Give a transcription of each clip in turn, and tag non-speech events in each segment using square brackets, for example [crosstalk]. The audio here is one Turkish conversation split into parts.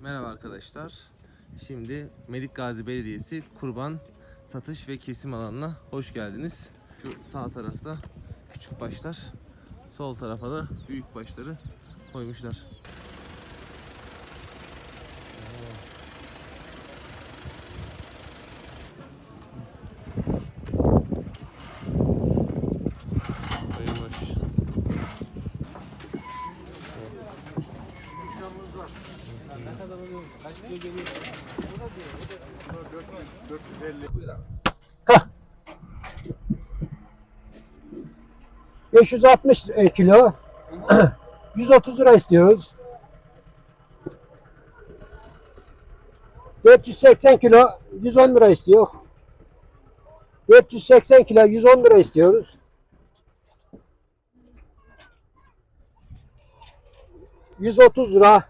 Merhaba arkadaşlar. Şimdi Melik Gazi Belediyesi kurban satış ve kesim alanına hoş geldiniz. Şu sağ tarafta küçük başlar, sol tarafa da büyük başları koymuşlar. Hah. 560 e, kilo. [clears throat] 130 lira istiyoruz. 480 kilo 110 lira istiyor. 480 kilo 110 lira istiyoruz. ...130 lira...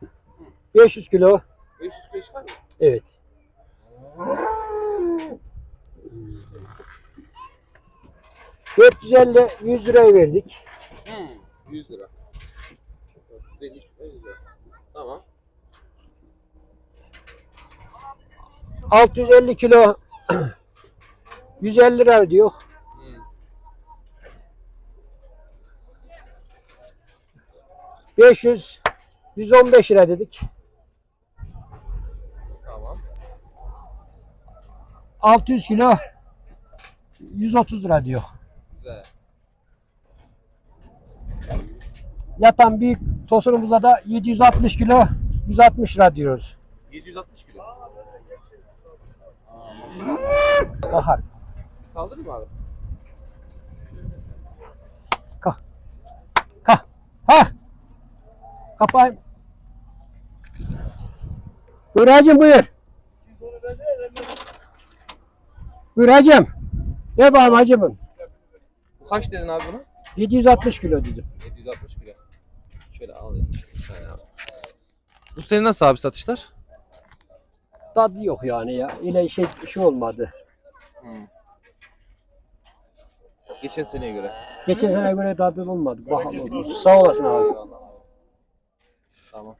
...500 kilo... 500 kilo çıkar mı? Evet. ...450 100 liraya verdik. 100 lira. 450 100 lira. Tamam. 650 kilo [clears throat] 150 lira ödüyor. Beş yüz 115 lira dedik. Tamam. 600 kilo 130 lira diyor. Güzel. Yatan büyük tosunumuza da 760 kilo 160 lira diyoruz. 760 kilo. Kahar. Kaldırır mı abi? Kah. Kah. Ha. Kapayım. Buyur hacım buyur. Buyur hacım. Ne bağım hacımın? Bu kaç dedin abi buna? 760 kilo dedim. 760 kilo. Şöyle alayım. Abi. Bu senin nasıl abi satışlar? Tadı yok yani ya. İle şey, şey olmadı. Geçen seneye göre. Geçen sene göre tadı olmadı. Bakalım. Sağ olasın abi. Tamam.